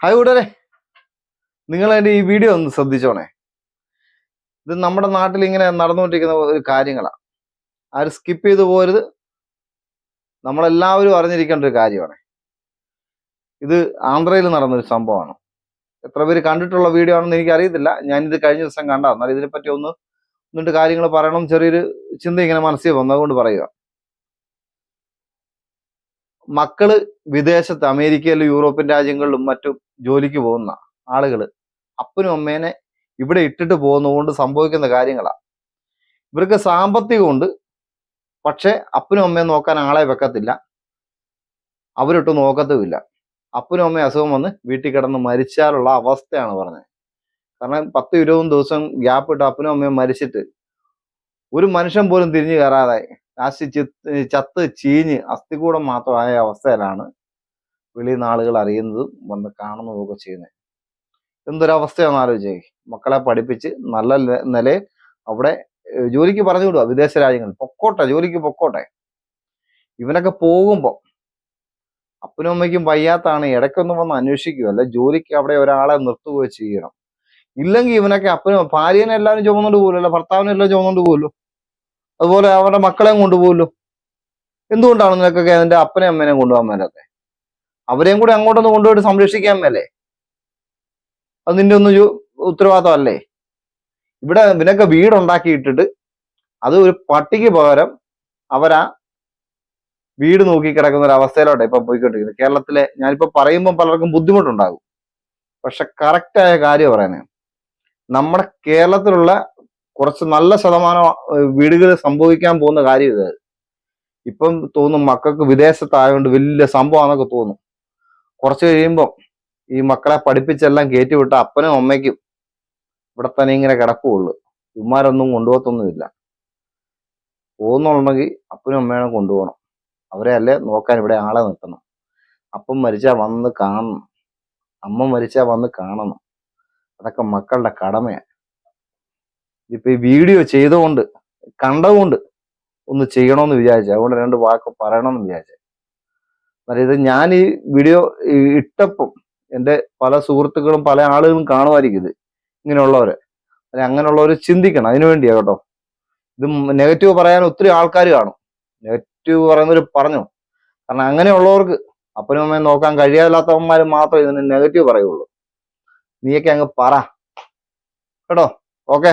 Hi കൂട്ടരെ നിങ്ങൾ എന്റെ ഈ വീഡിയോ ഒന്ന് ശ്രദ്ധിച്ചോണേ. ഇത് നമ്മുടെ നാട്ടിൽ ഇങ്ങനെ നടന്നുകൊണ്ടിരിക്കുന്ന ഒരു കാര്യങ്ങളാണ് ആരും സ്കിപ്പ് ചെയ്തു പോരുത്. നമ്മളെല്ലാവരും അറിഞ്ഞിരിക്കേണ്ട ഒരു കാര്യമാണ്. ഇത് ആന്ധ്രയിൽ നടന്നൊരു സംഭവമാണ്. എത്ര പേര് കണ്ടിട്ടുള്ള വീഡിയോ ആണെന്ന് എനിക്ക് അറിയത്തില്ല ഞാനിത് കഴിഞ്ഞ ദിവസം കണ്ട എന്നാൽ ഇതിനെപ്പറ്റി ഒന്ന് എന്നിട്ട് കാര്യങ്ങൾ പറയണം ചെറിയൊരു ചിന്ത ഇങ്ങനെ മനസ്സിൽ വന്നതുകൊണ്ട് പറയുക മക്കൾ വിദേശത്ത് അമേരിക്കയിലും യൂറോപ്യൻ രാജ്യങ്ങളിലും മറ്റും ജോലിക്ക് പോകുന്ന ആളുകൾ അപ്പനും അമ്മേനെ ഇവിടെ ഇട്ടിട്ട് പോകുന്നതുകൊണ്ട് സംഭവിക്കുന്ന കാര്യങ്ങളാണ് ഇവർക്ക് സാമ്പത്തികമുണ്ട് പക്ഷെ അപ്പനും അമ്മയും നോക്കാൻ ആളെ വെക്കത്തില്ല. അവരൊട്ടും നോക്കത്തുമില്ല. അപ്പനും അമ്മയും അസുഖം വന്ന് വീട്ടിൽ കിടന്ന് മരിച്ചാലുള്ള അവസ്ഥയാണ് പറഞ്ഞത്. കാരണം പത്ത് ഇരുപതും ദിവസം ഗ്യാപ്പ് ഇട്ട് അപ്പനും അമ്മയും മരിച്ചിട്ട് ഒരു മനുഷ്യൻ പോലും തിരിഞ്ഞു കയറാതെ ചി- ചത്ത് ചീഞ്ഞ് അസ്ഥികൂടം മാത്രമായ അവസ്ഥയിലാണ് വെളിയിൽ ആളുകൾ അറിയുന്നതും വന്ന് കാണുന്നതും ഒക്കെ ചെയ്യുന്നത്. എന്തൊരവസ്ഥയാണെന്ന് ആലോചിച്ചേ. മക്കളെ പഠിപ്പിച്ച് നല്ല നിലയിൽ അവിടെ ജോലിക്ക് പറഞ്ഞു വിടുക വിദേശ രാജ്യങ്ങളിൽ. പൊക്കോട്ടെ ജോലിക്ക് പൊക്കോട്ടെ. ഇവനൊക്കെ പോകുമ്പോൾ അപ്പനും അമ്മയ്ക്കും വയ്യാത്താണ്. ഇടയ്ക്കൊന്നും വന്ന് അന്വേഷിക്കുക. അല്ലെ ജോലിക്ക് അവിടെ ഒരാളെ നിർത്തുകയോ ചെയ്യണം. ഇല്ലെങ്കിൽ ഇവനൊക്കെ അപ്പനും ഭാര്യനെ എല്ലാവരും ചുമന്നുകൊണ്ട് പോകുമല്ലോ ഭർത്താവിനെ എല്ലാം ചുമന്നുകൊണ്ട് പോകുമല്ലോ അതുപോലെ അവരുടെ മക്കളെയും കൊണ്ടുപോകുമല്ലോ. എന്തുകൊണ്ടാണ് നിനക്കൊക്കെ അതിന്റെ അപ്പനെയും അമ്മേനെയും കൊണ്ടുപോകാൻ മേലൊക്കെ അവരെയും കൂടെ അങ്ങോട്ടൊന്ന് കൊണ്ടുപോയിട്ട് സംരക്ഷിക്കാൻ മേലേ? അത് നിന്റെ ഒന്ന് ഉത്തരവാദിത്തം അല്ലേ ഇവിടെ നിനക്ക് വീടുണ്ടാക്കിയിട്ടിട്ട് അത് ഒരു പട്ടിക്ക് പകരം അവരാ വീട് നോക്കി കിടക്കുന്ന ഒരു അവസ്ഥയിലോട്ടെ ഇപ്പൊ പോയിക്കൊണ്ടിരിക്കുന്നത്. കേരളത്തിലെ ഞാനിപ്പോ പറയുമ്പോൾ പലർക്കും ബുദ്ധിമുട്ടുണ്ടാകും. പക്ഷെ കറക്റ്റായ കാര്യം പറയുന്നത് നമ്മുടെ കേരളത്തിലുള്ള കുറച്ച് നല്ല ശതമാനം വീടുകൾ സംഭവിക്കാൻ പോകുന്ന കാര്യം ഇതായത് ഇപ്പം തോന്നും മക്കൾക്ക് വിദേശത്തായതുകൊണ്ട് വലിയ സംഭവമാണെന്നൊക്കെ തോന്നും. കുറച്ച് കഴിയുമ്പം ഈ മക്കളെ പഠിപ്പിച്ചെല്ലാം കയറ്റിവിട്ട അപ്പനും അമ്മയ്ക്കും ഇവിടെ തന്നെ ഇങ്ങനെ കിടക്കുകയുള്ളു ഇവന്മാരൊന്നും കൊണ്ടുപോകത്തൊന്നുമില്ല. പോകുന്നുണ്ടെങ്കിൽ അപ്പനും അമ്മേനെ കൊണ്ടുപോകണം. അവരെ അല്ലേ നോക്കാൻ ഇവിടെ ആളെ നിർത്തണം. അപ്പം മരിച്ചാൽ വന്ന് കാണണം. അമ്മ മരിച്ചാൽ വന്ന് കാണണം. അതൊക്കെ മക്കളുടെ കടമയാണ് ഇപ്പൊ ഈ വീഡിയോ ചെയ്തുകൊണ്ട് കണ്ടതുകൊണ്ട് ഒന്ന് ചെയ്യണമെന്ന് വിചാരിച്ചു അതുകൊണ്ട് രണ്ട് വാക്ക് പറയണമെന്ന് വിചാരിച്ചു എന്നാൽ ഇത് ഞാൻ ഈ വീഡിയോ ഇട്ടപ്പം എന്റെ പല സുഹൃത്തുക്കളും പല ആളുകളും കാണുമായിരിക്കും ഇത്. ഇങ്ങനെയുള്ളവരെ. അങ്ങനെയുള്ളവർ ചിന്തിക്കണം. അതിനു വേണ്ടിയാ കേട്ടോ. ഇത് നെഗറ്റീവ് പറയാൻ ഒത്തിരി ആൾക്കാർ കാണും. നെഗറ്റീവ് പറയുന്നവർ പറഞ്ഞു. കാരണം അങ്ങനെയുള്ളവർക്ക് അപ്പനും അമ്മയും നോക്കാൻ കഴിയാതില്ലാത്തവന്മാർ മാത്രമേ ഇതിന് നെഗറ്റീവ് പറയുള്ളൂ. നീയൊക്കെ അങ്ങ് പറ. കേട്ടോ? ഓക്കെ.